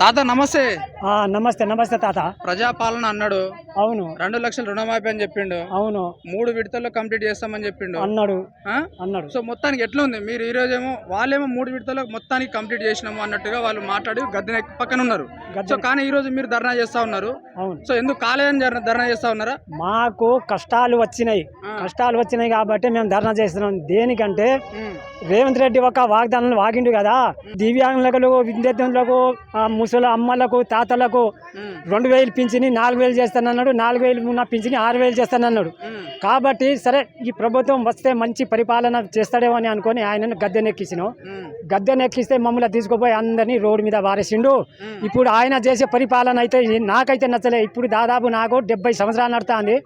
తాత నమస్తే. నమస్తే నమస్తే తాత. ప్రజాపాలన అన్నాడు. అవును. రెండు లక్షలు రుణమాఫీ అని చెప్పిండు. అవును. మూడు విడతల్లో కంప్లీట్ చేస్తామని చెప్పిండు. అన్నాడు? అన్నాడు. సో మొత్తానికి ఎట్లా ఉంది మీరు ఈ రోజేమో వాళ్ళేమో మూడు విడతల్లో మొత్తానికి కంప్లీట్ చేసినాము అన్నట్టుగా వాళ్ళు మాట్లాడి గద్దెన పక్కన ఉన్నారు. సో కానీ ఈ రోజు మీరు ధర్నా చేస్తా ఉన్నారు. అవును. సో ఎందుకు కాలేదని ధర్నా- చేస్తా ఉన్నారా? మాకు కష్టాలు వచ్చినాయి. కష్టాలు వచ్చినాయి కాబట్టి మేము ధర్నా చేస్తున్నాం. దేనికంటే రేవంత్ రెడ్డి ఒక వాగ్దానం వాగిండు కదా. దివ్యాంగులకు విద్యార్థులకు ముసలి అమ్మలకు తాతలకు రెండు వేలు పింఛని నాలుగు వేలు చేస్తానన్నాడు నాలుగు వేలు ఉన్న పింఛని ఆరు వేలు చేస్తానన్నాడు. కాబట్టి సరే ఈ ప్రభుత్వం వస్తే మంచి పరిపాలన చేస్తాడేమో అని అనుకొని ఆయనను గద్దెనెక్కించినాం ఉమ్, గద్దెనెక్కిస్తే మమ్మల్ని తీసుకుపోయి అందరినీ రోడ్డు మీద వారేసిండు. ఇప్పుడు ఆయన చేసే పరిపాలన అయితే నాకైతే నచ్చలే. ఇప్పుడు దాదాపు నాకు డెబ్బై సంవత్సరాలు నడుతుంది.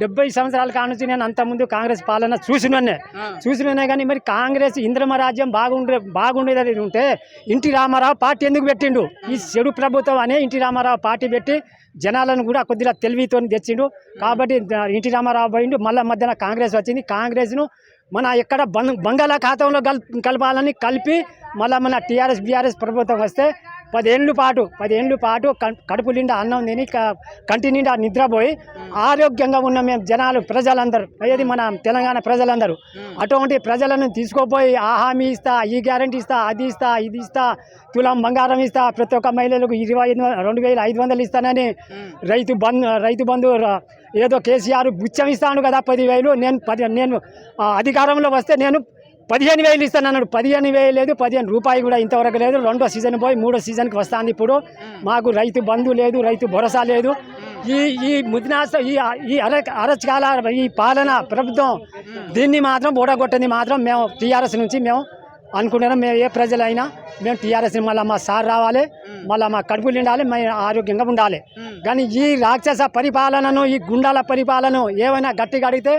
డెబ్బై సంవత్సరాల కానుంచి నేను అంతకుముందు కాంగ్రెస్ పాలన చూసినన్నే ఆ, చూసిననే కానీ మరి కాంగ్రెస్ ఇంద్రమ రాజ్యం బాగుండే బాగుండేది ఉంటే ఇంటి రామారావు పార్టీ ఎందుకు పెట్టిండు? ఈ చెడు ప్రభుత్వం అనే ఇంటి రామారావు పార్టీ పెట్టి జనాలను కూడా కొద్దిగా తెలివితో తెచ్చిండు. కాబట్టి ఎన్టీ ఇంటి రామారావు పోయిండు. మళ్ళీ మధ్యన కాంగ్రెస్ వచ్చింది. కాంగ్రెస్ను మన ఎక్కడ బంగ్ బంగాళాఖాతంలో కల్ కలపాలని కలిపి మళ్ళీ మన టీఆర్ఎస్ బీఆర్ఎస్ ప్రభుత్వం వస్తే పదేళ్ళు పాటు పదేళ్ళు పాటు కడుపు నిండా అన్నం తిని కంటి నిండా నిద్రపోయి ఆరోగ్యంగా ఉన్న మేము జనాలు ప్రజలందరూ ఏది మన తెలంగాణ ప్రజలందరూ. అటువంటి ప్రజలను తీసుకుపోయి ఆ హామీ ఇస్తా ఈ గ్యారంటీ ఇస్తా అది ఇస్తా ఇది ఇస్తా తులం బంగారం ఇస్తా ప్రతి ఒక్క మహిళలకు ఇరవై రెండు వేల ఐదు వందలు ఇస్తానని రైతు బంధు రైతు బంధు ఏదో కేసీఆర్ బుచ్చం ఇస్తాను కదా పదివేలు నేను పది నేను అధికారంలో వస్తే నేను పదిహేను వేలు ఇస్తాను అన్నాడు. పదిహేను వేలు లేదు పదిహేను రూపాయలు కూడా ఇంతవరకు లేదు. రెండో సీజన్ పోయి మూడో సీజన్కి వస్తుంది ఇప్పుడు. మాకు రైతు బంధు లేదు రైతు భరోసా లేదు. ఈ ఈ ముదినాస ఈ ఈ అర అరచకాల ఈ పాలన ప్రభుత్వం దీన్ని మాత్రం ఓడగొట్టింది మాత్రం మేము టీఆర్ఎస్ నుంచి మేము అనుకుంటున్నాం. మేము ఏ ప్రజలైనా మేము టీఆర్ఎస్ మళ్ళీ మా సార్ రావాలి మళ్ళీ మా కడుపు నిండాలి మేము ఆరోగ్యంగా ఉండాలి. కానీ ఈ రాక్షస పరిపాలనను ఈ గుండాల పరిపాలన ఏమైనా గట్టిగా అడిగితే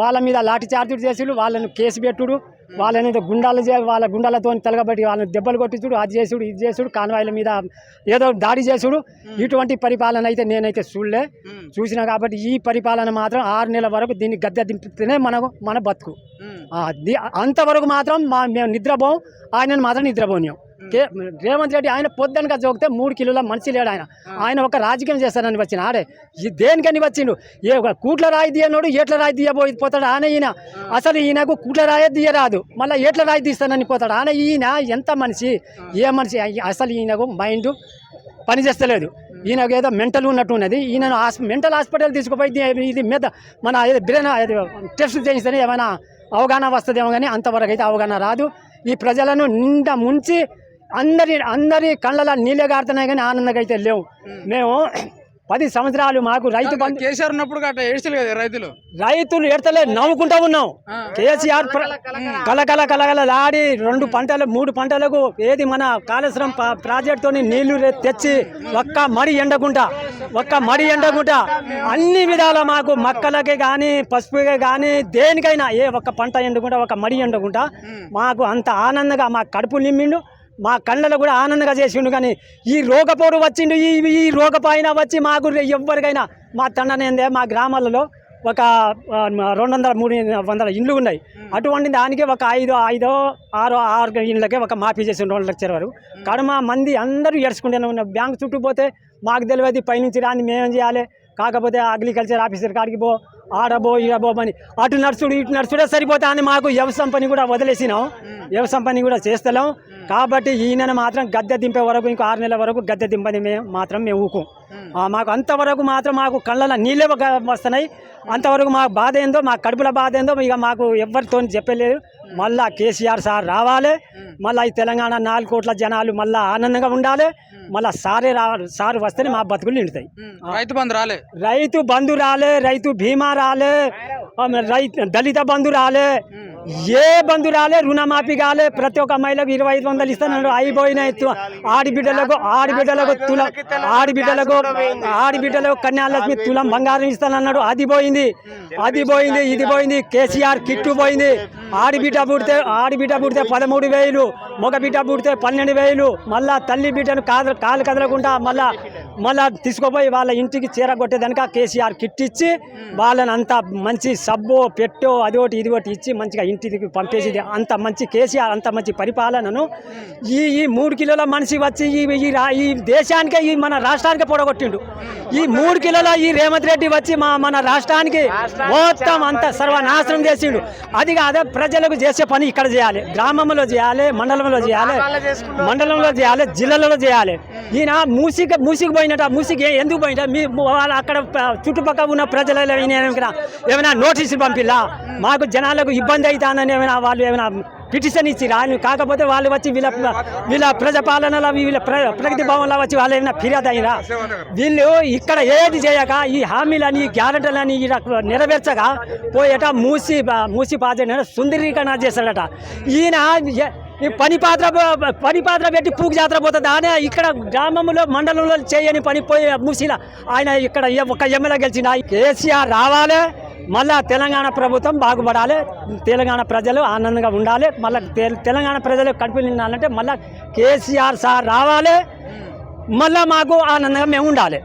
వాళ్ళ మీద లాఠీ చార్జీలు చేసి వాళ్ళను కేసు పెట్టుడు. వాళ్ళని గుండాలు చే వాళ్ళ గుండాలతో తెలగబట్టి వాళ్ళని దెబ్బలు కొట్టించుడు అది చేసుడు ఇది చేసుడు కాన్వాయిల మీద ఏదో దాడి చేసుడు. ఇటువంటి పరిపాలన అయితే నేనైతే చూడలే. చూసిన కాబట్టి ఈ పరిపాలన మాత్రం ఆరు నెలల వరకు దీన్ని గద్దె దింపితేనే మనకు మన బతుకు. అంతవరకు మాత్రం మా మేము నిద్రపోం ఆయనను మాత్రం నిద్రపోనియం రేవంత్ రెడ్డి ఆయన పొద్దునగా జోకితే మూడు కిలోల మనిషి లేడు ఆయన. ఆయన ఒక రాజకీయం చేస్తానని వచ్చిన. ఆడే దేనికని వచ్చిండు? ఏ ఒక కూట్ల రాయి తీయనోడు ఎట్ల రాయి తీయబోయి పోతాడు ఆయన ఈయన. అసలు ఈయనకు కూట్ల రాయే తీయరాదు. మళ్ళీ ఎట్ల రాయి తీస్తానని పోతాడు. ఆయన ఈయన ఎంత మనిషి? ఏ మనిషి? అసలు ఈయనకు మైండ్ పని చేస్తలేదు. ఈయనకు ఏదో మెంటల్ ఉన్నట్టు ఉన్నది. ఈయన మెంటల్ హాస్పిటల్ తీసుకుపోయి ఇది- మీద మన ఏదో బ్రెయిన్ టెస్ట్ చేయిస్తేనే ఏమైనా అవగాహన వస్తుందేమో కానీ అంతవరకు అయితే అవగాహన రాదు. ఈ ప్రజలను నిండా ముంచి అందరి అందరి కళ్ళలో నీళ్ళే గారుతున్నాయి కానీ ఆనందంగా అయితే లేవు. మేము. పది సంవత్సరాలు మాకు రైతు బంధు కేసీఆర్ ఉన్నప్పుడు రైతులు? రైతులు ఎడతలే నవ్వుకుంటా ఉన్నాం. కేసీఆర్ ప్ర- కలకల కలగలలాడి రెండు పంటలు మూడు పంటలకు ఏది మన కాళేశ్వరం ప- ప్రాజెక్టుతోని నీళ్ళు తెచ్చి ఒక్క మడి ఎండకుండా ఒక్క మడి ఎండకుండా అన్ని విధాల మాకు మక్కలకి కానీ పసుపుకే కానీ దేనికైనా ఏ ఒక్క పంట ఎండకుండా ఒక మడి ఎండకుండా మాకు అంత ఆనందంగా మా కడుపు నిమ్మిండు మా కళ్ళలో కూడా ఆనందంగా చేసిండు కానీ ఈ రోగపోడు వచ్చిండు ఈ ఈ రోగపాయిన వచ్చి మాకు ఎవ్వరికైనా మా తండనేందే మా గ్రామాలలో ఒక రెండు వందల మూడు వందల ఇండ్లు ఉన్నాయి. అటువంటి దానికి ఒక ఐదో ఐదో ఆరో ఆరు ఇండ్లకే ఒక మాఫీ చేసి రెండు లక్షల వరకు. కడమ మంది అందరూ ఏడ్చుకుంటూనే ఉన్న బ్యాంక్ చుట్టూ పోతే మాకు తెలియదు పైనుంచి రాని మేమేం చేయాలి? కాకపోతే అగ్రికల్చర్ ఆఫీసర్ కాడికి పో ఆడబో ఈడబో అని అటు నడుచుడు ఇటు నడుచుడే సరిపోతా అని మాకు వ్యవసాయం పని కూడా వదిలేసినాం. వ్యవసాయం పని కూడా చేస్తలేం. కాబట్టి ఈయనను మాత్రం గద్దె దింపే వరకు ఇంకో ఆరు నెలల వరకు గద్దె దింపని మేము మాత్రం మేము ఊకం మాకు అంతవరకు మాత్రం మాకు కళ్ళలో నీళ్ళే వస్తున్నాయి. అంతవరకు మా బాధ ఏందో మా కడుపుల బాధ ఏందో ఇక మాకు ఎవరితో చెప్పలేదు. మళ్ళా కేసీఆర్ సార్ రావాలి. మళ్ళీ ఈ తెలంగాణ నాలుగు కోట్ల జనాలు మళ్ళీ ఆనందంగా ఉండాలి. మళ్ళీ సారే రావాలి సార్ వస్తేనే మా బతుకులు నిండుతాయి. రైతు బంధు రాలే. రైతు బంధు రాలే రైతు బీమా రాలే రైతు దళిత బంధు రాలే. ఏ బంధు రాలే రుణమాఫీ కాలే. ప్రతి ఒక్క మహిళకు ఇరవై ఐదు వందలు ఇస్తాను. అయిపోయినాయి ఆడిబిడ్డలకు ఆడిబిడ్డలకు తులం ఆడిబిడ్డలకు ఆడిబిడ్డలకు కన్యాలక్ష్మి తులం బంగారం ఇస్తానన్నాడు. అది పోయింది. అది పోయింది ఇది పోయింది. కేసీఆర్ కిట్టు పోయింది. ఆడిబిడ్డ పుడితే ఆడిబిడ్డ పుడితే పదమూడు వేలు మగ బిడ్డ పుడితే పన్నెండు వేలు మళ్ళా తల్లి బిడ్డను కాదు కాలు కదలకుండా మళ్ళా మళ్ళా తీసుకుపోయి వాళ్ళ ఇంటికి చీరగొట్టేదానికి కేసీఆర్ కిట్ ఇచ్చి వాళ్ళని అంత మంచి సబ్బు పెట్టో అది ఒకటి ఇది ఒకటి ఇచ్చి మంచిగా ఇంటికి పంపేసి అంత మంచి కేసీఆర్ అంత మంచి పరిపాలనను ఈ ఈ మూడు కిలోల మనిషి వచ్చి ఈ ఈ ఈ దేశానికే ఈ మన రాష్ట్రానికే పొడగొట్టిండు. ఈ మూడు కిలోల ఈ రేవంత్ రెడ్డి వచ్చి మా మన రాష్ట్రానికి మొత్తం అంత సర్వనాశనం చేసిండు. అది కాదే ప్రజలకు చేసే పని ఇక్కడ చేయాలి. గ్రామంలో చేయాలి మండలంలో చేయాలి మండలంలో చేయాలి జిల్లాలలో చేయాలి. ఈయన మూసికి మూసికి పోయినట మూసికి ఎందుకు పోయినట మీ వాళ్ళ అక్కడ చుట్టుపక్కల ఉన్న ప్రజలలో ఏమైనా నోటీసులు పంపిల్లా? మాకు జనాలకు ఇబ్బంది అవుతానని ఏమైనా వాళ్ళు ఏమైనా పిటిషన్ ఇచ్చిరా కాకపోతే వాళ్ళు వచ్చి వీళ్ళ వీళ్ళ ప్రజపాలనలో వీళ్ళ ప్ర- ప్రగతి భవన్లో వచ్చి వాళ్ళు ఏమైనా ఫిర్యాదు అయినా వీళ్ళు ఇక్కడ ఏది చేయక ఈ హామీలని గ్యారెంటీలని ఈడ నెరవేర్చక పోయేట మూసి మూసి పాజన సుందరీకరణ చేశాడట. ఈయన ఈ పని పాత్ర పని పాత్ర పెట్టి పూకు జాతర పోతుంది. ఆయన ఇక్కడ గ్రామంలో మండలంలో చేయని పని పోయి మూసిలా ఆయన ఇక్కడ ఒక ఎమ్మెల్యే గెలిచిన కేసీఆర్ రావాలి మళ్ళా తెలంగాణ ప్రభుత్వం బాగుపడాలి. తెలంగాణ ప్రజలు ఆనందంగా ఉండాలి. మళ్ళీ తెలంగాణ ప్రజలు కడుపు నిండాలంటే మళ్ళీ కేసీఆర్ సార్ రావాలి. మళ్ళా మాకు ఆనందంగా మేము ఉండాలి.